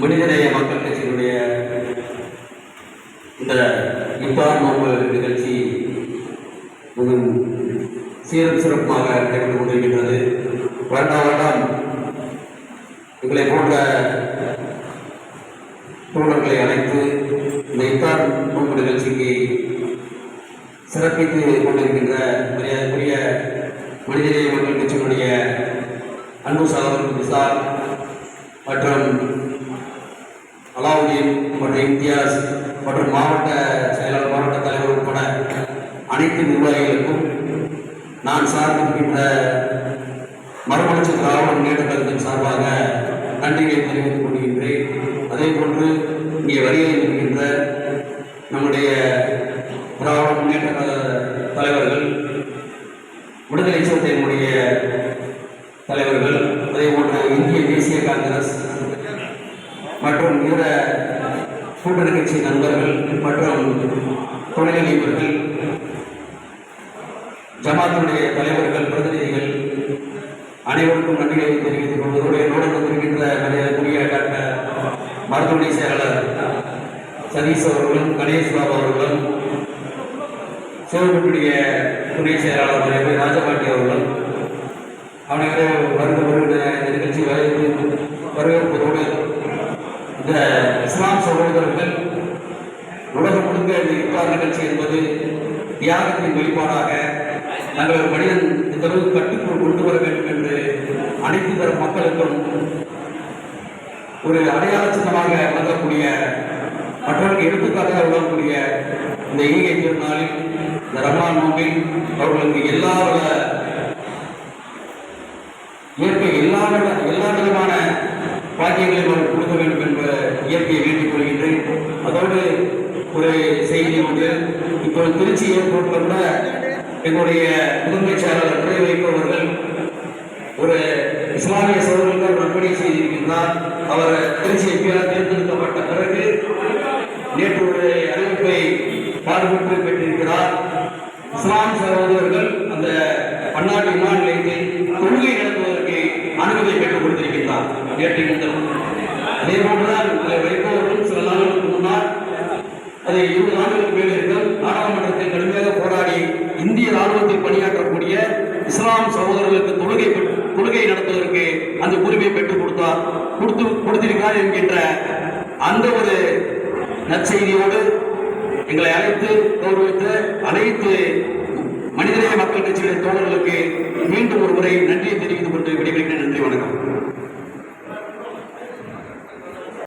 மனிதநேய மக்கள் கட்சியினுடைய இந்த இப்பார் நோன்பு நிகழ்ச்சி மிகவும் சீரும் சிறப்பாக நடந்து கொண்டிருக்கின்றது. வருடா வருடம் எங்களை போன்ற தோழர்களை அழைத்து இந்த இப்பார் நோன்பு நிகழ்ச்சிக்கு சிறப்பித்து கொண்டிருக்கின்ற மரியாதைக்குரிய மனிதநேய மக்கள் கட்சியினுடைய அன்பு சாதன் விசார் மற்றும் அலாவுதீன் மற்றும் இம்தியாஸ் மற்றும் மாவட்ட செயலாளர் மாவட்ட தலைவர் உட்பட அனைத்து நிர்வாகிகளுக்கும் நான் சார்ந்திருக்கின்ற மறுமலர்ச்சி திராவிட முன்னேற்ற கழகத்தின் சார்பாக நன்றிகளை தெரிவித்துக் கொள்கின்றேன். அதே போன்று இங்கே வருகை இருக்கின்ற நம்முடைய திராவிட முன்னேற்ற கழக தலைவர்கள் விடுதலை சிறுத்தையினுடைய தலைவர்கள் அதே போன்று இந்திய தேசிய காங்கிரஸ் மற்றும் இதர கூட்டணி கட்சி நண்பர்கள் மற்றும் தொழிலதிபர்கள் ஜமாத்துடைய தலைவர்கள் பிரதிநிதிகள் அனைவருக்கும் நன்றிகளை தெரிவித்துக் கொள்வதோடு என்னோடு வந்திருக்கின்ற மரியாதைக்குரிய டாக்டர் மருத்துவமனை செயலாளர் சதீஷ் அவர்களும் கணேஷ் பாபு அவர்களும் சிவகுடைய துணை செயலாளர் மரியாதை ராஜபாண்டி அவர்களும் அனைவரும் இந்த இஸ்லாம் சகோதரர்கள் உலகம் முழுக்க இந்த இஃப்தார் நிகழ்ச்சி என்பது தியாகத்தின் வெளிப்பாடாக நாங்கள் ஒரு மனிதன் இந்த அளவுக்கு கட்டுக்குள் கொண்டு வர வேண்டும் என்று அனைத்து தர மக்களுக்கும் ஒரு அடையாள சின்னமாக வழங்கக்கூடிய மற்றவர்களுக்கு எடுத்துக்காட்டாக விளங்கக்கூடிய இந்த ஈகை திருநாளில் இந்த ரமலான் நோம்பில் அவர்களுக்கு எல்லா வள இயற்கை எல்லா வித- எல்லா விதமான பாக்கியங்களையும் அவர் கொடுக்க வேண்டும் என்ற இயற்கையை வேண்டிக் கொள்கின்றேன் அதோடு ஒரு செய்தி உண்டு. இப்போ திருச்சி ஏர்போர்ட்டில் கூட என்னுடைய முதன்மை செயலாளர் துறை வைப்பவர்கள் ஒரு இஸ்லாமிய சகோதரர்கள் நற்பணி செய்திருக்கின்றார். அவர் திருச்சி எம்பியாக தேர்ந்தெடுக்கப்பட்ட பிறகு நேற்று ஒரு அறிவிப்பை பார்வையிட்டு பெற்றிருக்கிறார். இஸ்லாம் சகோதரர்கள் அந்த பன்னாட்டு விமான நிலையத்தில் தொழுகை நடத்துவதற்கு அனுமதி பெற்றுக் கொடுத்திருக்கின்றார். நேற்று முன்தினம் அதே போன்றுதான் அது இருபது ஆண்டுகளுக்கு மேல் இருக்கும் நாடாளுமன்றத்தில் கடுமையாக போராடி இந்திய ராணுவத்தில் பணியாற்றக்கூடிய இஸ்லாம் சகோதரர்களுக்கு தொழுகை தொழுகை நடத்துவதற்கு அந்த உரிமையை பெற்றுக் கொடுத்தார் கொடுத்து கொடுத்திருக்கிறார் என்கின்ற அந்த ஒரு நற்செய்தியோடு எங்களை அழைத்து கௌரவித்த அனைத்து மனிதநேய மக்கள் கட்சிகளின் தோழர்களுக்கு மீண்டும் ஒரு முறை நன்றியை தெரிவித்து